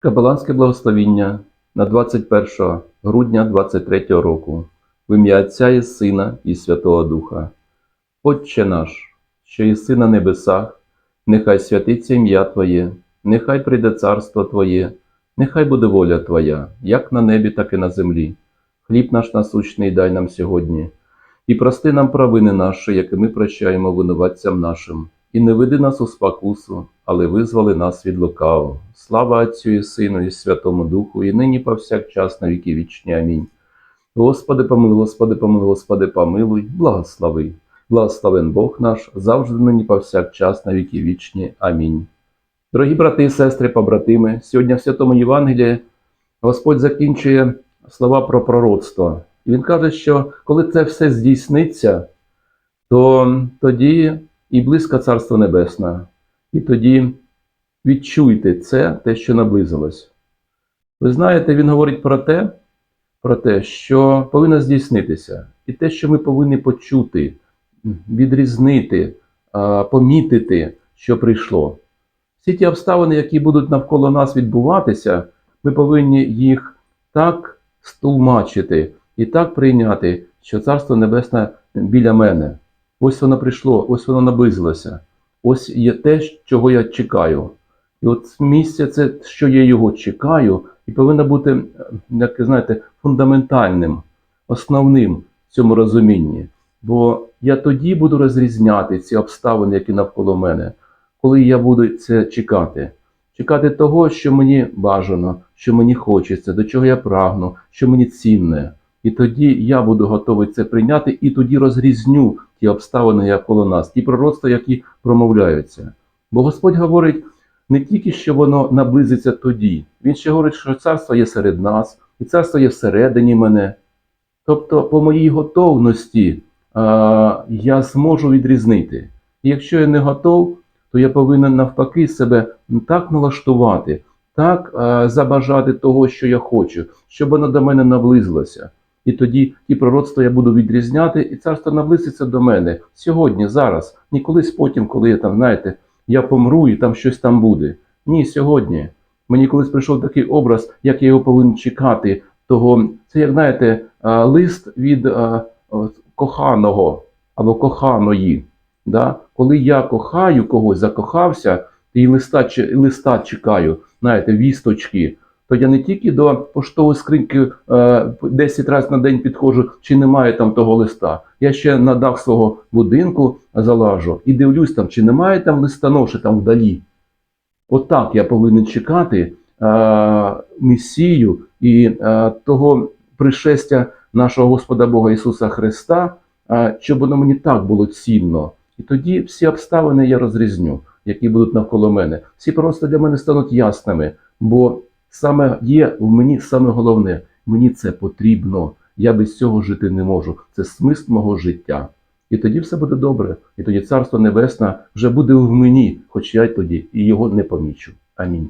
Кабаланське благословіння на 21 грудня 23 року в ім'я Отця і Сина і Святого Духа. Отче наш, що єси на небесах, нехай святиться ім'я Твоє, нехай прийде царство Твоє, нехай буде воля Твоя, як на небі, так і на землі. Хліб наш насущний дай нам сьогодні, і прости нам провини наші, які ми прощаємо винуватцям нашим, і не веди нас у спокусу, але визвали нас від лукавого. Слава Отцю і Сину, і Святому Духу, і нині повсякчас на віки вічні. Амінь. Господи, помилуй, Господи, помилуй, Господи, помилуй, благослови. Благословен Бог наш, завжди нині повсякчас на віки вічні. Амінь. Дорогі брати і сестри, побратими, сьогодні в Святому Євангелії Господь закінчує слова про пророцтво. І Він каже, що коли це все здійсниться, то тоді і близько Царство Небесне, і тоді відчуйте це, те, що наблизилось. Ви знаєте, він говорить про те, про те, що повинно здійснитися, і те, що ми повинні почути, відрізнити, помітити, що прийшло. Всі ті обставини, які будуть навколо нас відбуватися, ми повинні їх так стулмачити і так прийняти, що Царство Небесне біля мене. Ось воно прийшло, ось воно наблизилося. Ось є те, чого я чекаю. І от місце це, що я його чекаю, і повинно бути, як знаєте, фундаментальним, основним в цьому розумінні. Бо я тоді буду розрізняти ці обставини, які навколо мене, коли я буду це чекати. Чекати того, що мені бажано, що мені хочеться, до чого я прагну, що мені цінне. І тоді я буду готовий це прийняти, і тоді розрізню ті обставини навколо нас, ті пророцтва, які промовляються. Бо Господь говорить не тільки, що воно наблизиться тоді, Він ще говорить, що царство є серед нас, і царство є всередині мене. Тобто, по моїй готовності а, я зможу відрізнити. І якщо я не готов, то я повинен навпаки себе так налаштувати, так а, забажати того, що я хочу, щоб воно до мене наблизилося. І тоді ті пророцтва я буду відрізняти, і царство наблизиться до мене сьогодні, зараз, не колись потім, коли я там, знаєте, я помру і там щось там буде. Ні, сьогодні. Мені колись прийшов такий образ, як я його повинен чекати. Того, це, як знаєте, лист від коханого або коханої. Да? Коли я кохаю когось, закохався, і листа, листа чекаю, знаєте, вісточки, то я не тільки до поштової скриньки е, 10 разів на день підходжу, чи немає там того листа. Я ще на дах свого будинку залажу і дивлюсь там, чи немає там листоноші там вдалі. Отак я повинен чекати е, Месію і е, того пришестя нашого Господа Бога Ісуса Христа, е, щоб воно мені так було цінно. І тоді всі обставини я розрізню, які будуть навколо мене. Всі просто для мене стануть ясними, бо саме є в мені саме головне, мені це потрібно. Я без цього жити не можу. Це смисл мого життя. І тоді все буде добре. І тоді Царство Небесне вже буде в мені, хоч я тоді і його не помічу. Амінь.